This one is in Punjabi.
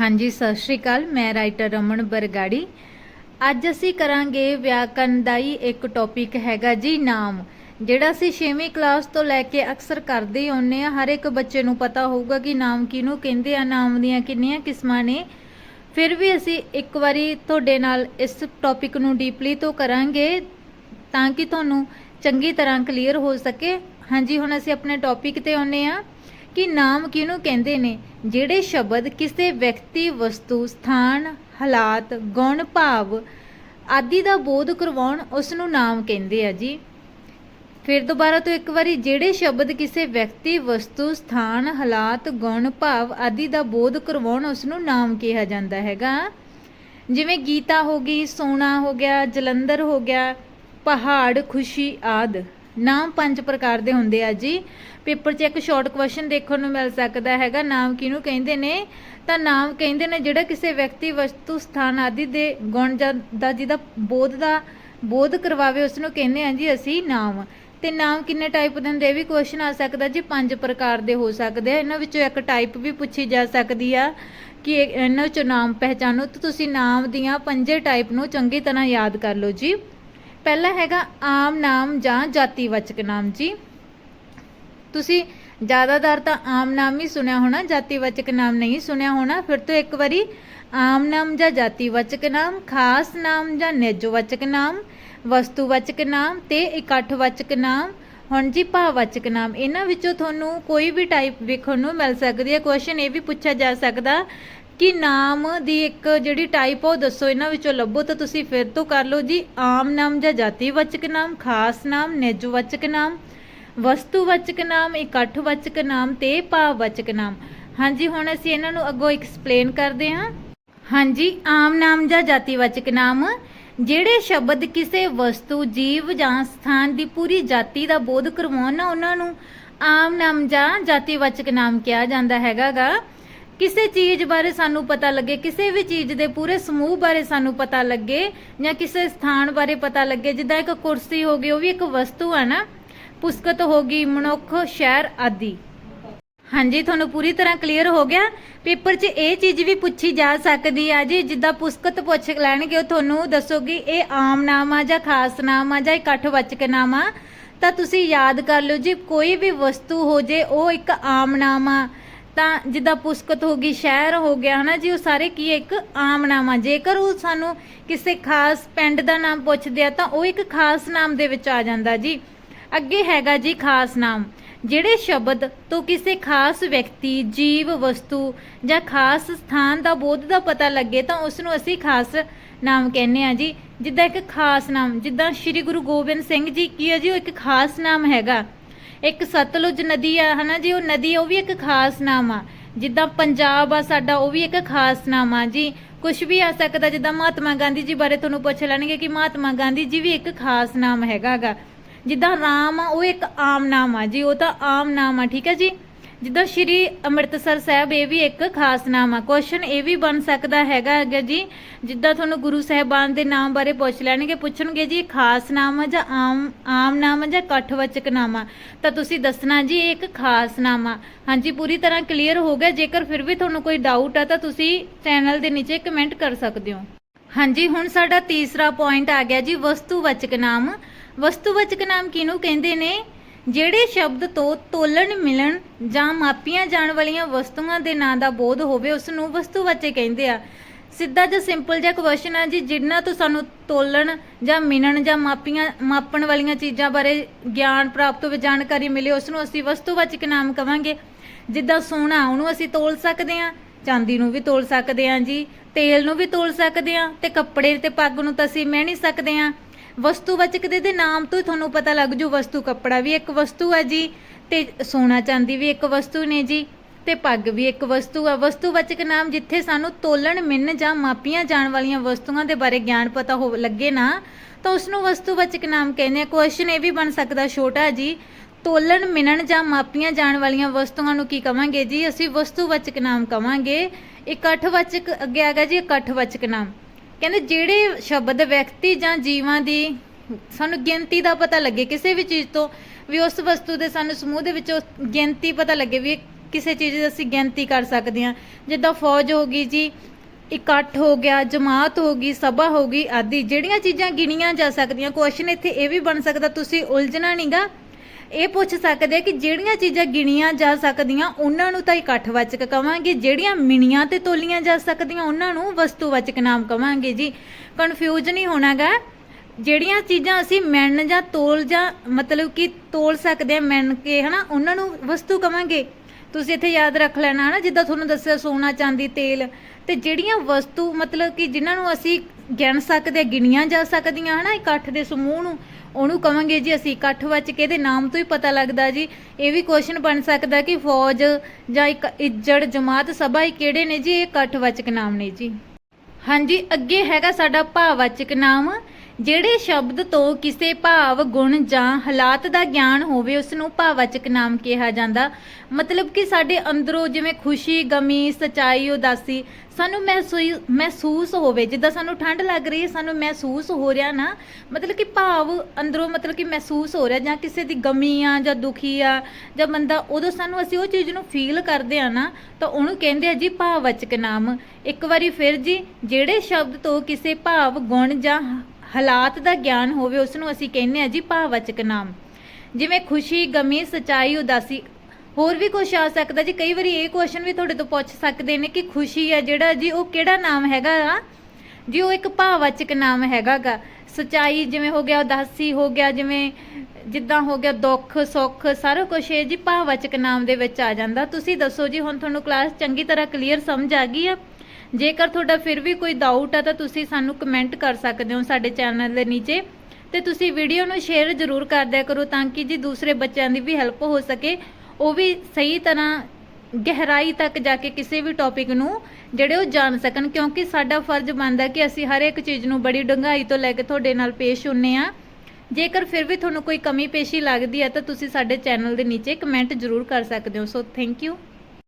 ਹਾਂਜੀ, ਸਤਿ ਸ਼੍ਰੀ ਅਕਾਲ। ਮੈਂ ਰਾਈਟਰ ਰਮਨ ਬਰਗਾੜੀ। ਅੱਜ ਅਸੀਂ ਕਰਾਂਗੇ ਵਿਆਕਰਨ ਦਾ ਹੀ ਇੱਕ ਟੌਪਿਕ ਹੈਗਾ ਜੀ, ਨਾਮ। ਜਿਹੜਾ ਅਸੀਂ 6ਵੀਂ ਕਲਾਸ ਤੋਂ ਲੈ ਕੇ ਅਕਸਰ ਕਰਦੇ ਹੀ ਆਉਂਦੇ ਆ ਹਰ ਇੱਕ ਬੱਚੇ ਨੂੰ ਪਤਾ ਹੋਊਗਾ ਕਿ ਨਾਮ ਕਿਹਨੂੰ ਕਹਿੰਦੇ ਆ, ਨਾਮ ਦੀਆਂ ਕਿੰਨੀਆਂ ਕਿਸਮਾਂ ਨੇ। ਫਿਰ ਵੀ ਅਸੀਂ ਇੱਕ ਵਾਰੀ ਤੁਹਾਡੇ ਨਾਲ ਇਸ ਟੌਪਿਕ ਨੂੰ ਡੀਪਲੀ ਤੋਂ ਕਰਾਂਗੇ ਤਾਂ ਕਿ ਤੁਹਾਨੂੰ ਚੰਗੀ ਤਰ੍ਹਾਂ ਕਲੀਅਰ ਹੋ ਸਕੇ। ਹਾਂਜੀ, ਹੁਣ ਅਸੀਂ ਆਪਣੇ ਟੌਪਿਕ ਤੇ ਆਉਂਦੇ ਆ ਕਿ ਨਾਮ ਕਿਹਨੂੰ ਕਹਿੰਦੇ ਨੇ? ਜਿਹੜੇ ਸ਼ਬਦ ਕਿਸੇ ਵਿਅਕਤੀ, ਵਸਤੂ, ਸਥਾਨ, ਹਾਲਾਤ, ਗੁਣ, ਭਾਵ ਆਦਿ ਦਾ ਬੋਧ ਕਰਵਾਉਣ ਉਸ ਨੂੰ ਨਾਮ ਕਹਿੰਦੇ ਆ ਜੀ। ਫਿਰ ਦੁਬਾਰਾ ਤੋਂ ਇੱਕ ਵਾਰੀ ਜਿਹੜੇ ਸ਼ਬਦ ਕਿਸੇ ਵਿਅਕਤੀ, ਵਸਤੂ, ਸਥਾਨ, ਹਾਲਾਤ, ਗੁਣ, ਭਾਵ ਆਦਿ ਦਾ ਬੋਧ ਕਰਵਾਉਣ ਉਸ ਨੂੰ ਨਾਮ ਕਿਹਾ ਜਾਂਦਾ ਹੈਗਾ। ਜਿਵੇਂ ਗੀਤਾ ਹੋ ਗਈ, ਸੋਨਾ ਹੋ ਗਿਆ, ਜਲੰਧਰ ਹੋ ਗਿਆ, ਪਹਾੜ, ਖੁਸ਼ੀ ਆਦ। ਨਾਮ ਪੰਜ ਪ੍ਰਕਾਰ ਦੇ ਹੁੰਦੇ ਆ ਜੀ। ਪੇਪਰ 'ਚ ਇੱਕ ਸ਼ਾਰਟ ਕੁਐਸਚਨ ਦੇਖਣ ਨੂੰ ਮਿਲ ਸਕਦਾ ਹੈਗਾ, ਨਾਮ ਕਿਹਨੂੰ ਕਹਿੰਦੇ ਨੇ? ਤਾਂ ਨਾਮ ਕਹਿੰਦੇ ਨੇ ਜਿਹੜਾ ਕਿਸੇ ਵਿਅਕਤੀ ਵਸਤੂ, ਸਥਾਨ ਆਦਿ ਦੇ ਗੁਣ ਜਾਂ ਦਾ ਜਿਹਦਾ ਬੋਧ ਦਾ ਬੋਧ ਕਰਵਾਵੇ ਉਸ ਨੂੰ ਕਹਿੰਦੇ ਆ ਜੀ ਅਸੀਂ ਨਾਮ। ਤੇ ਨਾਮ ਕਿੰਨੇ ਟਾਈਪ ਦੇ ਹੁੰਦੇ ਵੀ ਕੁਐਸਚਨ ਆ ਸਕਦਾ ਜੀ, ਪੰਜ ਪ੍ਰਕਾਰ ਦੇ ਹੋ ਸਕਦੇ ਆ। ਇਹਨਾਂ ਵਿੱਚੋਂ ਇੱਕ ਟਾਈਪ ਵੀ ਪੁੱਛੀ ਜਾ ਸਕਦੀ ਆ ਕਿ ਇਹਨਾਂ ਵਿੱਚੋਂ ਨਾਮ ਪਹਿਚਾਨੋ। ਤਾਂ ਤੁਸੀਂ ਨਾਮ ਦੀਆਂ ਪੰਜੇ ਟਾਈਪ ਨੂੰ ਚੰਗੀ ਤਰ੍ਹਾਂ ਯਾਦ ਕਰ ਲਓ ਜੀ। ਪਹਿਲਾ ਹੈਗਾ ਆਮ ਨਾਮ ਜਾਂ ਜਾਤੀਵਾਚਕ ਨਾਮ ਜੀ। ਤੁਸੀਂ ਜ਼ਿਆਦਾਤਰ ਤਾਂ ਆਮ ਨਾਮ ਹੀ ਸੁਣਿਆ ਹੋਣਾ ਜਾਤੀਵਾਚਕ ਨਾਮ ਨਹੀਂ ਸੁਣਿਆ ਹੋਣਾ। ਫਿਰ ਤੋਂ ਇੱਕ ਵਾਰੀ ਆਮ ਨਾਮ ਜਾਂ ਜਾਤੀਵਾਚਕ ਨਾਮ, ਖਾਸ ਨਾਮ ਜਾਂ ਨਿਜਵਾਚਕ ਨਾਮ ਵਸਤੂਵਾਚਕ ਨਾਮ ਤੇ ਇਕੱਠਵਾਚਕ ਨਾਮ, ਹੁਣ ਜੀ ਭਾਵਵਾਚਕ ਨਾਮ। ਇਹਨਾਂ ਵਿੱਚੋਂ ਤੁਹਾਨੂੰ ਕੋਈ ਵੀ ਟਾਈਪ ਵੇਖਣ ਨੂੰ ਮਿਲ ਸਕਦੀ ਹੈ। ਕੁਐਸਚਨ ਇਹ ਵੀ ਪੁੱਛਿਆ ਜਾ ਸਕਦਾ ਕਿ ਨਾਮ ਦੀ ਇੱਕ ਜਿਹੜੀ ਟਾਈਪ ਉਹ ਦੱਸੋ ਇਹਨਾਂ ਵਿੱਚੋਂ ਲੱਭੋ, ਤਾਂ ਤੁਸੀਂ ਫਿਰ ਤੋਂ ਕਰ ਲਓ ਜੀ। ਆਮ ਨਾਮ ਜਾਂ ਜਾਤੀਵਾਚਕ ਨਾਮ, ਖਾਸ ਨਾਮ ਨਿਜਵਾਚਕ ਨਾਮ ਵਸਤੂਵਾਚਕ ਨਾਮ ਇਕੱਠਵਾਚਕ ਨਾਮ ਤੇ ਭਾਵਵਾਚਕ ਨਾਮ। ਹਾਂਜੀ, ਹੁਣ ਅਸੀਂ ਇਹਨਾਂ ਨੂੰ ਅੱਗੋਂ ਐਕਸਪਲੇਨ ਕਰਦੇ ਹਾਂ। ਹਾਂਜੀ, ਆਮ ਨਾਮ ਜਾਂ ਜਾਤੀਵਾਚਕ ਨਾਮ, ਜਿਹੜੇ ਸ਼ਬਦ ਕਿਸੇ ਵਸਤੂ, ਜੀਵ ਜਾਂ ਸਥਾਨ ਦੀ ਪੂਰੀ ਜਾਤੀ ਦਾ ਬੋਧ ਕਰਵਾਉਣ ਨਾ ਉਹਨਾਂ ਨੂੰ ਆਮ ਨਾਮ ਜਾਂ ਜਾਤੀਵਾਚਕ ਨਾਮ ਕਿਹਾ ਜਾਂਦਾ ਹੈਗਾਗਾ ਕਿਸੇ ਚੀਜ਼ ਬਾਰੇ ਸਾਨੂੰ ਪਤਾ ਲੱਗੇ, ਕਿਸੇ ਵੀ ਚੀਜ਼ ਦੇ ਪੂਰੇ ਸਮੂਹ ਬਾਰੇ ਸਾਨੂੰ ਪਤਾ ਲੱਗੇ ਜਾਂ ਕਿਸੇ ਸਥਾਨ ਬਾਰੇ ਪਤਾ ਲੱਗੇ, ਜਿੱਦਾਂ ਇੱਕ ਕੁਰਸੀ ਹੋ ਗਈ, ਉਹ ਵੀ ਇੱਕ ਵਸਤੂ ਹੈ ਨਾ, ਪੁਸਤਕ ਹੋ ਗਈ, ਮਨੁੱਖ, ਸ਼ਹਿਰ ਆਦਿ। ਹਾਂਜੀ, ਤੁਹਾਨੂੰ ਪੂਰੀ ਤਰ੍ਹਾਂ ਕਲੀਅਰ ਹੋ ਗਿਆ? ਪੇਪਰ 'ਚ ਇਹ ਚੀਜ਼ ਵੀ ਪੁੱਛੀ ਜਾ ਸਕਦੀ ਆ ਜੀ, ਜਿੱਦਾਂ ਪੁਸਤਕ ਪੁੱਛ ਲੈਣਗੇ, ਉਹ ਤੁਹਾਨੂੰ ਦੱਸੋਗੀ, ਇਹ ਆਮ ਨਾਮ ਆ ਜਾਂ ਖਾਸ ਨਾਮ ਆ ਜਾਂ ਇਕੱਠਵਾਚਕ ਨਾਮ ਆ। ਤਾਂ ਤੁਸੀਂ ਯਾਦ ਕਰ ਲਓ ਜੀ, ਕੋਈ ਵੀ ਵਸਤੂ ਹੋ ਜੇ, ਉਹ ਇੱਕ ਆਮ ਨਾਮ ਆ। ਤਾਂ ਜਿੱਦਾਂ ਪੁਸਕਤ ਹੋ ਗਈ, ਸ਼ਹਿਰ ਹੋ ਗਿਆ, ਹਨਾ ਜੀ, ਉਹ ਸਾਰੇ ਕੀ ਇੱਕ ਆਮ ਨਾਮ ਆ। ਜੇਕਰ ਉਹ ਸਾਨੂੰ ਕਿਸੇ ਖਾਸ ਪਿੰਡ ਦਾ ਨਾਮ ਪੁੱਛਦੇ ਆ, ਤਾਂ ਉਹ ਇੱਕ ਖਾਸ ਨਾਮ ਦੇ ਵਿੱਚ ਆ ਜਾਂਦਾ ਜੀ। ਅੱਗੇ ਹੈਗਾ ਜੀ ਖਾਸ ਨਾਮ। ਜਿਹੜੇ ਸ਼ਬਦ ਤੋਂ ਕਿਸੇ ਖਾਸ ਵਿਅਕਤੀ, ਜੀਵ, ਵਸਤੂ ਜਾਂ ਖਾਸ ਸਥਾਨ ਦਾ ਬੋਧ ਦਾ ਪਤਾ ਲੱਗੇ, ਤਾਂ ਉਸ ਨੂੰ ਅਸੀਂ ਖਾਸ ਨਾਮ ਕਹਿੰਦੇ ਆ ਜੀ। ਜਿੱਦਾਂ ਇੱਕ ਖਾਸ ਨਾਮ, ਜਿੱਦਾਂ ਸ੍ਰੀ ਗੁਰੂ ਗੋਬਿੰਦ ਸਿੰਘ ਜੀ ਕੀ ਹੈ ਜੀ, ਉਹ ਇੱਕ ਖਾਸ ਨਾਮ ਹੈਗਾ। ਇੱਕ ਸਤਲੁਜ ਨਦੀ ਆ, ਹਨਾ ਜੀ? ਉਹ ਨਦੀ, ਉਹ ਵੀ ਇੱਕ ਖਾਸ ਨਾਮ ਆ। ਜਿੱਦਾਂ ਪੰਜਾਬ ਆ, ਸਾਡਾ ਉਹ ਵੀ ਇੱਕ ਖਾਸ ਨਾਮ ਆ ਜੀ। ਕੁਝ ਵੀ ਆ ਸਕਦਾ, ਜਿੱਦਾਂ ਮਹਾਤਮਾ ਗਾਂਧੀ ਜੀ ਬਾਰੇ ਤੁਹਾਨੂੰ ਪੁੱਛ ਲੈਣਗੇ ਕਿ ਮਹਾਤਮਾ ਗਾਂਧੀ ਜੀ ਵੀ ਇੱਕ ਖਾਸ ਨਾਮ ਹੈਗਾਗਾ। ਜਿੱਦਾਂ ਰਾਮ ਆ, ਉਹ ਇੱਕ ਆਮ ਨਾਮ ਆ ਜੀ। ਉਹ ਤਾਂ ਆਮ ਨਾਮ ਆ, ਠੀਕ ਹੈ ਜੀ? ਜਿੱਦਾਂ ਸ਼੍ਰੀ ਅੰਮ੍ਰਿਤਸਰ ਸਾਹਿਬ, ਇਹ ਵੀ ਇੱਕ ਖਾਸ ਨਾਮ ਆ। ਕੁਐਸਚਨ ਇਹ ਵੀ ਬਣ ਸਕਦਾ ਹੈਗਾ ਹੈਗਾ ਜੀ, ਜਿੱਦਾਂ ਤੁਹਾਨੂੰ ਗੁਰੂ ਸਾਹਿਬਾਨ ਦੇ ਨਾਮ ਬਾਰੇ ਪੁੱਛ ਲੈਣਗੇ, ਪੁੱਛਣਗੇ ਜੀ, ਇਹ ਖਾਸ ਨਾਮ ਆ ਜਾਂ ਆਮ ਆਮ ਨਾਮ ਆ ਜਾਂ ਇਕੱਠਵਾਚਕ ਨਾਮ ਆ? ਤਾਂ ਤੁਸੀਂ ਦੱਸਣਾ ਜੀ, ਇਹ ਇੱਕ ਖਾਸ ਨਾਮ ਆ। ਹਾਂਜੀ, ਪੂਰੀ ਤਰ੍ਹਾਂ ਕਲੀਅਰ ਹੋ ਗਿਆ। ਜੇਕਰ ਫਿਰ ਵੀ ਤੁਹਾਨੂੰ ਕੋਈ ਡਾਊਟ ਆ, ਤਾਂ ਤੁਸੀਂ ਚੈਨਲ ਦੇ ਨੀਚੇ ਕਮੈਂਟ ਕਰ ਸਕਦੇ ਹੋ। ਹਾਂਜੀ, ਹੁਣ ਸਾਡਾ ਤੀਸਰਾ ਪੁਆਇੰਟ ਆ ਗਿਆ ਜੀ, ਵਸਤੂਵਾਚਕ ਨਾਮ। ਵਸਤੂਵਾਚਕ ਨਾਮ ਕਿਹਨੂੰ ਕਹਿੰਦੇ ਨੇ? ਜਿਹੜੇ ਸ਼ਬਦ ਤੋਂ ਤੋਲਣ, ਮਿਲਣ ਜਾਂ ਮਾਪੀਆਂ ਜਾਣ ਵਾਲੀਆਂ ਵਸਤੂਆਂ ਦੇ ਨਾਂ ਦਾ ਬੋਧ ਹੋਵੇ ਉਸ ਨੂੰ ਵਸਤੂਵਾਚਕ ਕਹਿੰਦੇ ਆ। ਸਿੱਧਾ ਜਿਹਾ ਸਿੰਪਲ ਜਿਹਾ ਕੁਐਸਚਨ ਆ ਜੀ, ਜਿੰਨਾ ਤੋਂ ਸਾਨੂੰ ਤੋਲਣ ਜਾਂ ਮਿਣਨ ਜਾਂ ਮਾਪੀਆਂ, ਮਾਪਣ ਵਾਲੀਆਂ ਚੀਜ਼ਾਂ ਬਾਰੇ ਗਿਆਨ ਪ੍ਰਾਪਤ ਹੋਵੇ, ਜਾਣਕਾਰੀ ਮਿਲੇ ਉਸ ਨੂੰ ਅਸੀਂ ਵਸਤੂਵਾਚਕ ਨਾਮ ਕਵਾਂਗੇ। ਜਿੱਦਾਂ ਸੋਨਾ, ਉਹਨੂੰ ਅਸੀਂ ਤੋਲ ਸਕਦੇ ਹਾਂ, ਚਾਂਦੀ ਨੂੰ ਵੀ ਤੋਲ ਸਕਦੇ ਹਾਂ ਜੀ, ਤੇਲ ਨੂੰ ਵੀ ਤੋਲ ਸਕਦੇ ਹਾਂ, ਤੇ ਕੱਪੜੇ ਤੇ ਪੱਗ ਨੂੰ ਤਾਂ ਅਸੀਂ ਮਹਿ ਨਹੀਂ ਸਕਦੇ ਹਾਂ। ਵਸਤੂਵਾਚਕ ਦੇ ਦੇ ਨਾਮ ਤੋਂ ਤੁਹਾਨੂੰ ਪਤਾ ਲੱਗ ਜੂ ਵਸਤੂ ਕੱਪੜਾ ਵੀ ਇੱਕ ਵਸਤੂ ਆ ਜੀ, ਤੇ ਸੋਨਾ ਚਾਂਦੀ ਵੀ ਇੱਕ ਵਸਤੂ ਨੇ ਜੀ, ਤੇ ਪੱਗ ਵੀ ਇੱਕ ਵਸਤੂ ਆ। ਵਸਤੂਵਾਚਕ ਨਾਮ ਜਿੱਥੇ ਸਾਨੂੰ ਤੋਲਣ, ਮਿੰਨ ਜਾਂ ਮਾਪੀਆਂ ਜਾਣ ਵਾਲੀਆਂ ਵਸਤੂਆਂ ਦੇ ਬਾਰੇ ਗਿਆਨ ਪਤਾ ਹੋ ਲੱਗੇ ਨਾ, ਤਾਂ ਉਸ ਨੂੰ ਵਸਤੂਵਾਚਕ ਨਾਮ ਕਹਿੰਦੇ ਆ। ਕੁਐਸਚਨ ਇਹ ਵੀ ਬਣ ਸਕਦਾ ਛੋਟਾ ਜੀ, ਤੋਲਣ ਮਿਣਨ ਜਾਂ ਮਾਪੀਆਂ ਜਾਣ ਵਾਲੀਆਂ ਵਸਤੂਆਂ ਨੂੰ ਕੀ ਕਵਾਂਗੇ ਜੀ? ਅਸੀਂ ਵਸਤੂਵਾਚਕ ਨਾਮ ਕਵਾਂਗੇ। ਇਕੱਠਵਾਚਕ ਅੱਗੇ ਆ ਗਿਆ ਜੀ ਇਕੱਠਵਾਚਕ ਨਾਮ। ਕਹਿੰਦੇ ਜਿਹੜੇ ਸ਼ਬਦ ਵਿਅਕਤੀ ਜਾਂ ਜੀਵਾਂ ਦੀ ਸਾਨੂੰ ਗਿਣਤੀ ਦਾ ਪਤਾ ਲੱਗੇ ਕਿਸੇ ਵੀ ਚੀਜ਼ ਤੋਂ, ਵੀ ਉਸ ਵਸਤੂ ਦੇ ਸਾਨੂੰ ਸਮੂਹ ਦੇ ਵਿੱਚੋਂ ਗਿਣਤੀ ਪਤਾ ਲੱਗੇ ਵੀ ਕਿਸੇ ਚੀਜ਼ ਦੀ ਅਸੀਂ ਗਿਣਤੀ ਕਰ ਸਕਦੇ ਹਾਂ। ਜਿੱਦਾਂ ਫੌਜ ਹੋ ਗਈ ਜੀ, ਇਕੱਠ ਹੋ ਗਿਆ, ਜਮਾਤ ਹੋ ਗਈ, ਸਭਾ ਹੋ ਗਈ ਆਦਿ, ਜਿਹੜੀਆਂ ਚੀਜ਼ਾਂ ਗਿਣੀਆਂ ਜਾ ਸਕਦੀਆਂ ਕੁਐਸਚਨ ਇੱਥੇ ਇਹ ਵੀ ਬਣ ਸਕਦਾ, ਤੁਸੀਂ ਉਲਝਣਾ ਨਹੀਂਗਾ ਇਹ ਪੁੱਛ ਸਕਦੇ ਕਿ ਜਿਹੜੀਆਂ ਚੀਜ਼ਾਂ ਗਿਣੀਆਂ ਜਾ ਸਕਦੀਆਂ, ਉਹਨਾਂ ਨੂੰ ਤਾਂ ਇਕੱਠਵਾਚਕ ਕਵਾਂਗੇ। ਜਿਹੜੀਆਂ ਮਿਣੀਆਂ ਤੇ ਤੋਲੀਆਂ ਜਾ ਸਕਦੀਆਂ, ਉਹਨਾਂ ਨੂੰ ਵਸਤੂਵਾਚਕ ਨਾਮ ਕਵਾਂਗੇ ਜੀ। ਕਨਫਿਊਜ਼ ਨਹੀਂ ਹੋਣਾਗਾ। ਜਿਹੜੀਆਂ ਚੀਜ਼ਾਂ ਅਸੀਂ ਮਿਣ ਜਾਂ ਤੋਲ ਜਾਂ ਮਤਲਬ ਕਿ ਤੋਲ ਸਕਦੇ ਆ, ਮਿਣ ਕੇ, ਹਨਾ, ਉਹਨਾਂ ਨੂੰ ਵਸਤੂ ਕਵਾਂਗੇ। ਤੁਸੀਂ ਇੱਥੇ ਯਾਦ ਰੱਖ ਲੈਣਾ, ਹਨਾ, ਜਿੱਦਾਂ ਤੁਹਾਨੂੰ ਦੱਸਿਆ ਸੋਨਾ, ਚਾਂਦੀ, ਤੇਲ। ਤੇ ਜਿਹੜੀਆਂ ਵਸਤੂ, ਮਤਲਬ ਕਿ ਜਿਨ੍ਹਾਂ ਨੂੰ ਅਸੀਂ ਗਿਣ ਸਕਦੇ ਆ, ਗਿਣੀਆਂ ਜਾ ਸਕਦੀਆਂ, ਹਨਾ, ਇਕੱਠ ਦੇ ਸਮੂਹ ਨੂੰ ਉਹਨੂੰ ਕਵਾਂਗੇ ਜੀ ਅਸੀਂ ਇਕੱਠ ਵਿੱਚ ਇਹਦੇ ਨਾਮ ਤੋਂ ਹੀ ਪਤਾ ਲੱਗਦਾ ਜੀ। ਇਹ ਵੀ ਕੁਐਸਚਨ ਬਣ ਸਕਦਾ ਕਿ ਫੌਜ ਜਾਂ ਇੱਕ ਇੱਜੜ ਜਮਾਤ ਸਭਾ ਇਹ ਕਿਹੜੇ ਨੇ ਜੀ? ਇਹ ਇਕੱਠ ਇਕੱਠਵਾਚਕ ਨਾਮ ਨੇ ਜੀ। ਹਾਂਜੀ, ਅੱਗੇ ਹੈਗਾ ਸਾਡਾ ਭਾਵਵਾਚਕ ਨਾਮ। ਜਿਹੜੇ ਸ਼ਬਦ ਤੋਂ ਕਿਸੇ ਭਾਵ, ਗੁਣ ਜਾਂ ਹਾਲਾਤ ਦਾ ਗਿਆਨ ਹੋਵੇ ਉਸ ਨੂੰ ਭਾਵਵਾਚਕ ਨਾਮ ਕਿਹਾ ਜਾਂਦਾ। ਮਤਲਬ ਕਿ ਸਾਡੇ ਅੰਦਰੋਂ ਜਿਵੇਂ ਖੁਸ਼ੀ, ਗਮੀ, ਸਚਾਈ, ਉਦਾਸੀ ਸਾਨੂੰ ਮਹਿਸੂਸ ਮਹਿਸੂਸ ਹੋਵੇ। ਜਿੱਦਾਂ ਸਾਨੂੰ ਠੰਡ ਲੱਗ ਰਹੀ ਹੈ, ਸਾਨੂੰ ਮਹਿਸੂਸ ਹੋ ਰਿਹਾ ਨਾ, ਮਤਲਬ ਕਿ ਭਾਵ ਅੰਦਰੋਂ ਮਤਲਬ ਕਿ ਮਹਿਸੂਸ ਹੋ ਰਿਹਾ ਜਾਂ ਕਿਸੇ ਦੀ ਗਮੀ ਆ ਜਾਂ ਦੁਖੀ ਆ ਜਾਂ ਬੰਦਾ, ਉਦੋਂ ਸਾਨੂੰ ਅਸੀਂ ਉਹ ਚੀਜ਼ ਨੂੰ ਫੀਲ ਕਰਦੇ ਆ ਨਾ, ਤਾਂ ਉਹਨੂੰ ਕਹਿੰਦੇ ਆ ਜੀ ਭਾਵਵਾਚਕ ਨਾਮ। ਇੱਕ ਵਾਰੀ ਫਿਰ ਜੀ, ਜਿਹੜੇ ਸ਼ਬਦ ਤੋਂ ਕਿਸੇ ਭਾਵ, ਗੁਣ ਜਾਂ ਹਾਲਾਤ ਦਾ ਗਿਆਨ ਹੋਵੇ ਉਸ ਨੂੰ ਅਸੀਂ ਕਹਿੰਦੇ ਆ ਜੀ ਭਾਵਵਾਚਕ ਨਾਮ। ਜਿਵੇਂ ਖੁਸ਼ੀ, ਗਮੀ, ਸਚਾਈ, ਉਦਾਸੀ। ਹੋਰ ਵੀ ਕੁਝ ਆ ਸਕਦਾ ਜੀ। ਕਈ ਵਾਰੀ ਇਹ ਕੁਐਸਚਨ ਵੀ ਤੁਹਾਡੇ ਤੋਂ ਪੁੱਛ ਸਕਦੇ ਨੇ ਕਿ ਖੁਸ਼ੀ ਹੈ ਜਿਹੜਾ ਜੀ, ਉਹ ਕਿਹੜਾ ਨਾਮ ਹੈਗਾ ਆ? ਜੀ, ਉਹ ਇੱਕ ਭਾਵਵਾਚਕ ਨਾਮ ਹੈਗਾਗਾ। ਸਚਾਈ ਜਿਵੇਂ ਹੋ ਗਿਆ, ਉਦਾਸੀ ਹੋ ਗਿਆ, ਜਿਵੇਂ ਜਿੱਦਾਂ ਹੋ ਗਿਆ, ਦੁੱਖ, ਸੁੱਖ, ਸਾਰਾ ਕੁਝ ਇਹ ਜੀ ਭਾਵਵਾਚਕ ਨਾਮ ਦੇ ਵਿੱਚ ਆ ਜਾਂਦਾ। ਤੁਸੀਂ ਦੱਸੋ ਜੀ, ਹੁਣ ਤੁਹਾਨੂੰ ਕਲਾਸ ਚੰਗੀ ਤਰ੍ਹਾਂ ਕਲੀਅਰ ਸਮਝ ਆ ਗਈ ਆ? ਜੇਕਰ ਤੁਹਾਡਾ ਫਿਰ ਵੀ ਕੋਈ ਡਾਊਟ ਆ ਤਾਂ ਤੁਸੀਂ ਸਾਨੂੰ ਕਮੈਂਟ ਕਰ ਸਕਦੇ ਹੋ ਸਾਡੇ ਚੈਨਲ ਦੇ ਨੀਚੇ। ਤੇ ਤੁਸੀਂ ਵੀਡੀਓ ਨੂੰ ਸ਼ੇਅਰ ਜ਼ਰੂਰ ਕਰ ਦਿਆ ਕਰੋ ਤਾਂ ਕਿ ਜੀ ਦੂਸਰੇ ਬੱਚਿਆਂ ਦੀ ਵੀ ਹੈਲਪ ਹੋ ਸਕੇ। ਉਹ ਵੀ ਸਹੀ ਤਰ੍ਹਾਂ ਗਹਿਰਾਈ ਤੱਕ ਜਾ ਕੇ ਕਿਸੇ ਵੀ ਟੌਪਿਕ ਨੂੰ ਜਿਹੜੇ ਉਹ ਜਾਣ ਸਕਣ, ਕਿਉਂਕਿ ਸਾਡਾ ਫਰਜ਼ ਬਣਦਾ ਕਿ ਅਸੀਂ ਹਰ ਇੱਕ ਚੀਜ਼ ਨੂੰ ਬੜੀ ਡੂੰਘਾਈ ਤੋਂ ਲੈ ਕੇ ਤੁਹਾਡੇ ਨਾਲ ਪੇਸ਼ ਹੁੰਨੇ ਆ। ਜੇਕਰ ਫਿਰ ਵੀ ਤੁਹਾਨੂੰ ਕੋਈ ਕਮੀ ਪੇਸ਼ੀ ਲੱਗਦੀ ਹੈ ਤਾਂ ਤੁਸੀਂ ਸਾਡੇ ਚੈਨਲ ਦੇ ਨੀਚੇ ਕਮੈਂਟ ਜ਼ਰੂਰ ਕਰ ਸਕਦੇ ਹੋ। So thank you